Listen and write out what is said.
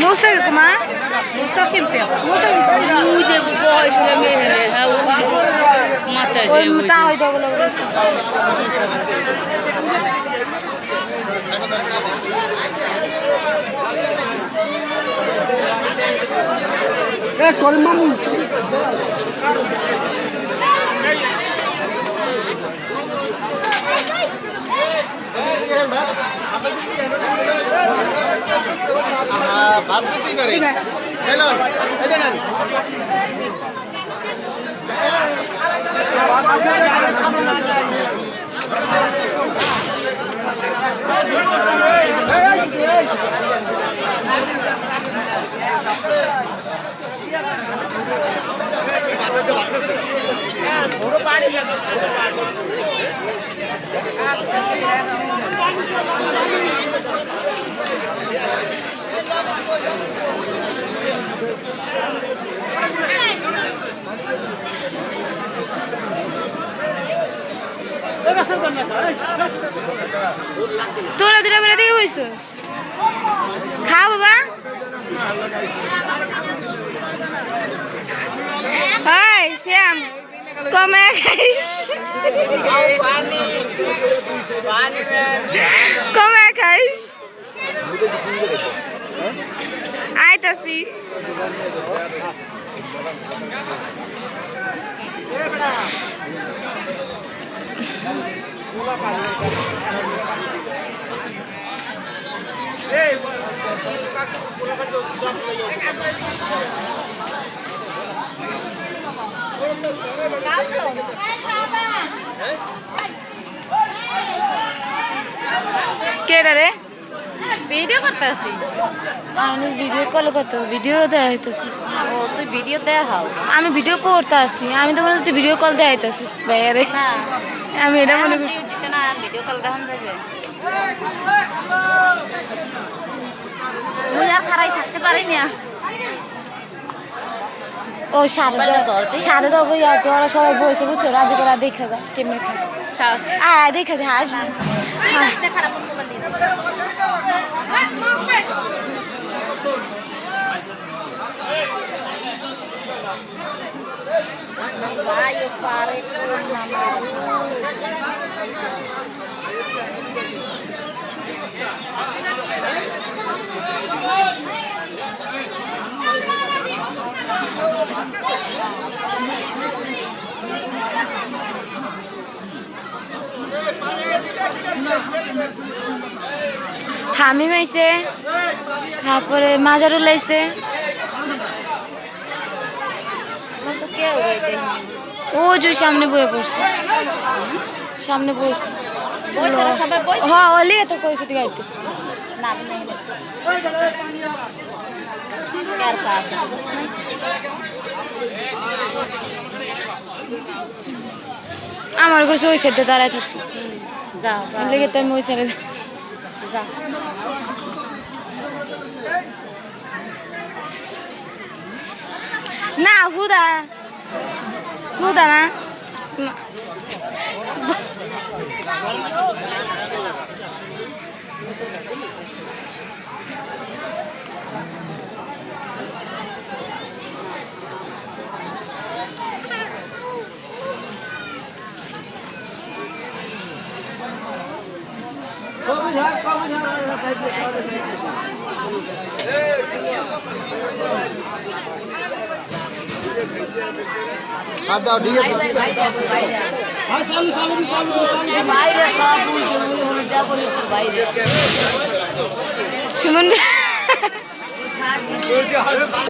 মুস্তাক মা মুস্তাকিম কে মুস্তাক ওই যে বয়স মেয়ে হ্যাঁ ওই যে মাথায় ওই যে ওই তা যে- হয়তো ওগুলো করেছে ভাত দিতেই পারে। হ্যালো এটা নেন। তোরা দুটা বেড়ে দিকে বইছিস? খা বাবা। Como é que é? Como é que é isto? Ai, tá assim. Ei, mano, কেডা রে? ভিডিও করতে আসি আমি ভিডিও কল করতে ভিডিও দেওয়া হইতেছিস ও তুই ভিডিও দেখাও আমি ভিডিও করতে আসি আমি তো মনে ভিডিও কল দেওয়া হইতেছিস ভাইয়ারে না। আমি এটা মনে করছি। ভিডিও কল দেখান যাবে। মুই আর খারাই থাকতে পারি না ও সাড়ে মোবাইলটা ধর দি। সাড়ে দশ বই আছে ওরা সবাই বসে বুঝছ? রাজি করা দেখা যায় কেমনে খায়। আয় দেখা যায় আসবে দিয়ে ভাই ও হামি মাইছে তারপরে রয়ে দেখি ও যে সামনে বয়ে পড়ছে। সামনে বইছে। হ্যাঁ অলি আমার কইছে ওই সাইডে দাঁড়ায় থাকতে যা যা। লেগে তো আমি ওই সাইডে যা। না হুদা। হুদা না। হাত দাও ঠিক আছে সুমন